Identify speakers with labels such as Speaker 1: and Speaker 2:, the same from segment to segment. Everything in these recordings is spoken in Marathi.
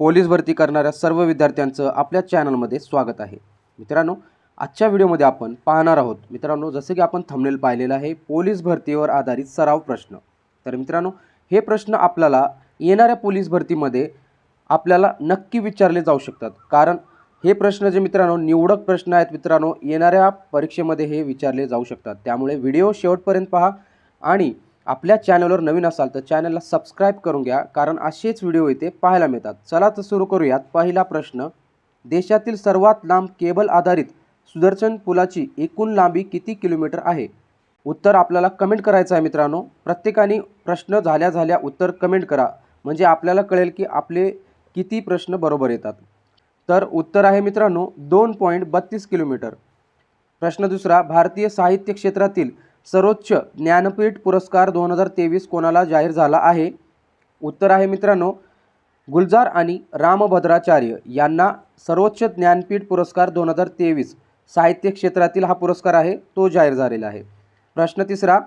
Speaker 1: पोलीस भरती करणाऱ्या सर्व विद्यार्थ्यांचं आपल्या चॅनलमध्ये स्वागत आहे. मित्रांनो आजच्या व्हिडिओमध्ये आपण पाहणार आहोत. मित्रांनो जसं की आपण थंबनेल पाहिलेलं आहे पोलीस भरतीवर आधारित सराव प्रश्न. तर मित्रांनो हे प्रश्न आपल्याला येणाऱ्या पोलीस भरतीमध्ये आपल्याला नक्की विचारले जाऊ शकतात. कारण हे प्रश्न जे मित्रांनो निवडक प्रश्न आहेत मित्रांनो येणाऱ्या परीक्षेमध्ये हे विचारले जाऊ शकतात. त्यामुळे व्हिडिओ शेवटपर्यंत पहा आणि आपल्या चॅनलवर नवीन असाल तर चॅनलला सबस्क्राईब करून घ्या कारण असेच व्हिडिओ इथे पाहायला मिळतात. चला तर सुरू करूयात पहिला प्रश्न. देशातील सर्वात लांब केबल आधारित सुदर्शन पुलाची एकूण लांबी किती किलोमीटर आहे? उत्तर आपल्याला कमेंट करायचं आहे मित्रांनो. प्रत्येकाने प्रश्न झाल्या झाल्या उत्तर कमेंट करा. म्हणजे आपल्याला कळेल की आपले किती प्रश्न बरोबर येतात. तर उत्तर आहे मित्रांनो दोन पॉईंट बत्तीस किलोमीटर. प्रश्न दुसरा भारतीय साहित्य क्षेत्रातील सर्वोच्च ज्ञानपीठ पुरस्कार दोन हजार तेवीस कोणाला जाहीर झाला आहे? उत्तर आहे मित्रांनो गुलजार आणि रामभद्राचार्य यांना सर्वोच्च ज्ञानपीठ पुरस्कार दोन हजार तेवीस साहित्य क्षेत्रातील हा पुरस्कार आहे तो जाहीर झालेला आहे. प्रश्न तिसरा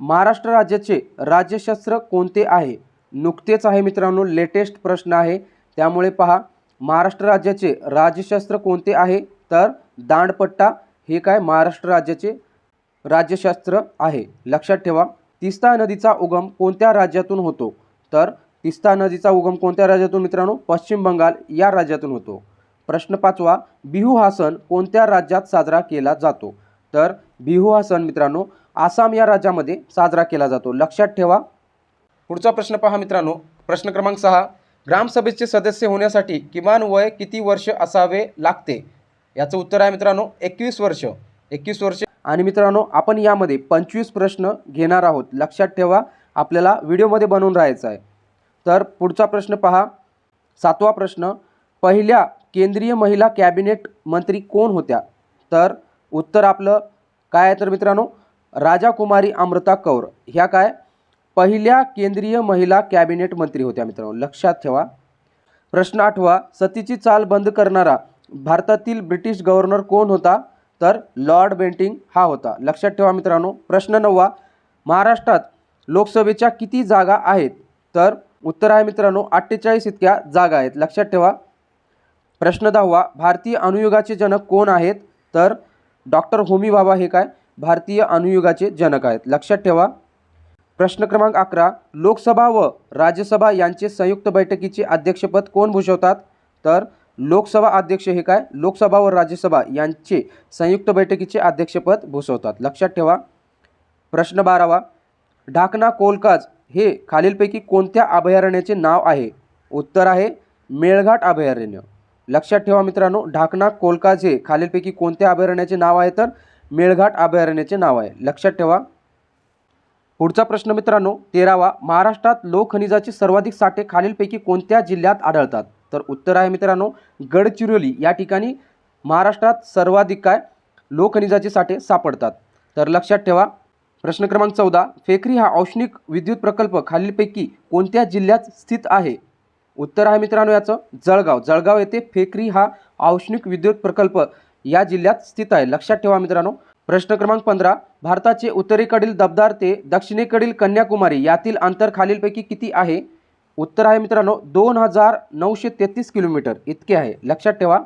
Speaker 1: महाराष्ट्र राज्याचे राज्यशास्त्र कोणते आहे? नुकतेच आहे मित्रांनो लेटेस्ट प्रश्न आहे. त्यामुळे पहा महाराष्ट्र राज्याचे राज्यशास्त्र कोणते आहे? तर दांडपट्टा हे काय महाराष्ट्र राज्याचे राज्यशास्त्र आहे. लक्षात ठेवा तिस्ता नदीचा उगम कोणत्या राज्यातून होतो? तर तिस्ता नदीचा उगम कोणत्या राज्यातून मित्रांनो? पश्चिम बंगाल या राज्यातून होतो. प्रश्न पाचवा बिहू हा सण कोणत्या राज्यात साजरा केला जातो? तर बिहू हा सण मित्रांनो आसाम या राज्यामध्ये साजरा केला जातो. लक्षात ठेवा. पुढचा प्रश्न पहा मित्रांनो. प्रश्न क्रमांक सहा ग्रामसभेचे सदस्य होण्यासाठी किमान वय किती वर्ष असावे लागते? याचं उत्तर आहे मित्रांनो एकवीस वर्ष. एकवीस वर्ष आणि मित्रांनो आपण यामध्ये पंचवीस प्रश्न घेणार आहोत. लक्षात ठेवा आपल्याला व्हिडिओमध्ये बनवून राहायचं आहे. तर पुढचा प्रश्न पहा. सातवा प्रश्न पहिल्या केंद्रीय महिला कॅबिनेट मंत्री कोण होत्या? तर उत्तर आपलं काय आहे तर मित्रांनो राजाकुमारी अमृता कौर. ह्या काय? पहिल्या केंद्रीय महिला कॅबिनेट मंत्री होत्या मित्रांनो. लक्षात ठेवा. प्रश्न आठवा सतीची चाल बंद करणारा भारतातील ब्रिटिश गव्हर्नर कोण होता? तर लॉर्ड बेंटिंग हा होता. लक्षात ठेवा मित्रांनो प्रश्न नववा महाराष्ट्रात लोकसभेच्या किती जागा आहेत? तर उत्तर आहे मित्रांनो अठ्ठेचाळीस इतक्या जागा आहेत. लक्षात ठेवा. प्रश्न दहावा भारतीय अनुयुगाचे जनक कोण आहेत? तर डॉक्टर होमी बाबा हे काय? भारतीय अनुयुगाचे जनक आहेत. लक्षात ठेवा. प्रश्न क्रमांक अकरा लोकसभा व राज्यसभा यांचे संयुक्त बैठकीचे अध्यक्षपद कोण भूषवतात? तर लोकसभा अध्यक्ष हे काय? लोकसभा व राज्यसभा यांचे संयुक्त बैठकीचे अध्यक्षपद भूषवतात. लक्षात ठेवा. प्रश्न बारावा. ढाकणा कोलकाज हे खालीलपैकी कोणत्या अभयारण्याचे नाव आहे? उत्तर आहे मेळघाट अभयारण्य. लक्षात ठेवा मित्रांनो ढाकणा कोलकाज हे खालीलपैकी कोणत्या अभयारण्याचे नाव आहे? तर मेळघाट अभयारण्याचे नाव आहे. लक्षात ठेवा. पुढचा प्रश्न मित्रांनो तेरावा. महाराष्ट्रात लोखनिजाचे सर्वाधिक साठे खालीलपैकी कोणत्या जिल्ह्यात आढळतात? तर उत्तर आहे मित्रांनो गडचिरोली. या ठिकाणी महाराष्ट्रात सर्वाधिक काय? लोखनिजाचे साठे सापडतात. तर लक्षात ठेवा प्रश्न क्रमांक चौदा फेकरी हा औष्णिक विद्युत प्रकल्प खालीलपैकी कोणत्या जिल्ह्यात स्थित आहे? उत्तर आहे मित्रांनो याचं जळगाव. जळगाव येथे फेकरी हा औष्णिक विद्युत प्रकल्प या जिल्ह्यात स्थित आहे. लक्षात ठेवा मित्रांनो प्रश्न क्रमांक पंधरा भारताचे उत्तरेकडील दबदार ते दक्षिणेकडील कन्याकुमारी यातील अंतर खालीलपैकी किती आहे? उत्तर आहे मित्रांनो दोन हजार नऊशे तेहतीस किलोमीटर. इतके आहे. लक्षात ठेवा.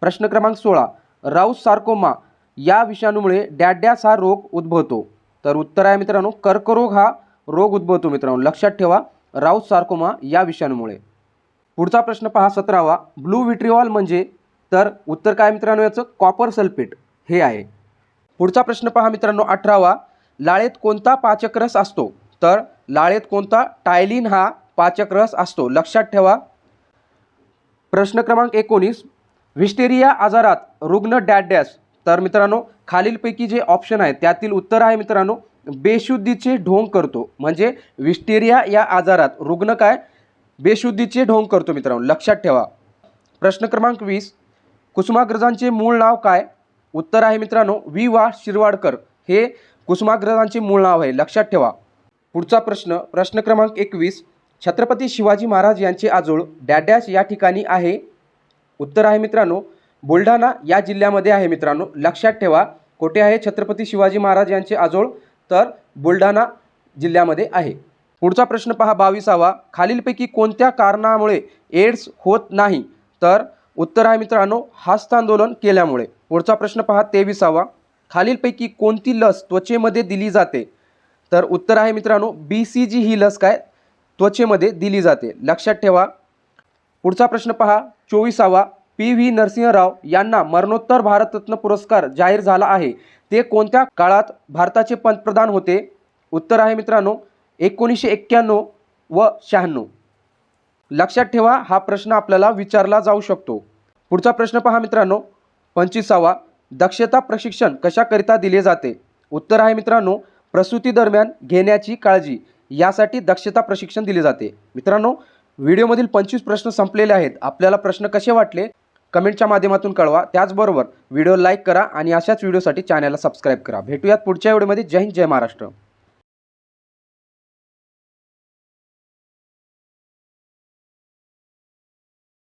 Speaker 1: प्रश्न क्रमांक सोळा. राऊस सार्कोमा या विषाणूमुळे डॅडॅस हा रोग उद्भवतो. तर उत्तर आहे मित्रांनो कर्करोग हा रोग उद्भवतो मित्रांनो. लक्षात ठेवा राऊस सार्कोमा या विषाणूमुळे. पुढचा प्रश्न पहा सतरावा. ब्लू विट्रिऑल म्हणजे? तर उत्तर काय मित्रांनो याचं? Copper sulphate. हे आहे. पुढचा प्रश्न पहा मित्रांनो अठरावा. लाळेत कोणता पाचक रस असतो? तर लाळेत कोणता? टायलिन हा पाचक रस असतो. लक्षात ठेवा. प्रश्न क्रमांक एकोणीस. विस्टेरिया आजारात रुग्ण डॅश तर मित्रांनो खालीलपैकी जे ऑप्शन आहेत त्यातील उत्तर आहे मित्रांनो बेशुद्धीचे ढोंग करतो. म्हणजे विस्टेरिया या आजारात रुग्ण काय? बेशुद्धीचे ढोंग करतो मित्रांनो. लक्षात ठेवा. प्रश्न क्रमांक वीस. कुसुमाग्रजांचे मूळ नाव काय? उत्तर आहे मित्रांनो वि वा. शिरवाडकर. हे कुसुमाग्रजांचे मूळ नाव आहे. लक्षात ठेवा. पुढचा प्रश्न. प्रश्न क्रमांक एकवीस. छत्रपती शिवाजी महाराज यांचे आजोळ डॅडॅश या ठिकाणी आहे. उत्तर आहे मित्रांनो बुलढाणा या जिल्ह्यामध्ये आहे मित्रांनो. लक्षात ठेवा कोठे आहे छत्रपती शिवाजी महाराज यांचे आजोळ? तर बुलढाणा जिल्ह्यामध्ये आहे. पुढचा प्रश्न पहा बावीसावा. खालीलपैकी कोणत्या कारणामुळे एड्स होत नाही? तर उत्तर आहे मित्रांनो हस्तांदोलन केल्यामुळे. पुढचा प्रश्न पहा तेविसावा. खालीलपैकी कोणती लस त्वचेमध्ये दिली जाते? तर उत्तर आहे मित्रांनो बी सी जी ही लस काय? त्वचेमध्ये दिली जाते. लक्षात ठेवा. पुढचा प्रश्न पहा. चोवीसावा. पी व्ही नरसिंहराव यांना मरणोत्तर भारतरत्न पुरस्कार जाहीर झाला आहे. ते कोणत्या काळात भारताचे पंतप्रधान होते? उत्तर आहे मित्रांनो एकोणीसशे एक्क्याण्णव व शहाण्णव. लक्षात ठेवा हा प्रश्न आपल्याला विचारला जाऊ शकतो. पुढचा प्रश्न पहा मित्रांनो पंचवीसावा. दक्षता प्रशिक्षण कशाकरिता दिले जाते? उत्तर आहे मित्रांनो प्रसूती दरम्यान घेण्याची काळजी. यासाठी दक्षता प्रशिक्षण दिले जाते. मित्रांनो व्हिडिओमधील पंचवीस प्रश्न संपलेले आहेत. आपल्याला प्रश्न कसे वाटले? कमेंटच्या माध्यमातून कळवा. त्याचबरोबर व्हिडिओ लाईक करा आणि अशाच व्हिडिओसाठी चॅनलला सबस्क्राईब करा. भेटूयात पुढच्या व्हिडिओमध्ये. जय हिंद जय महाराष्ट्र.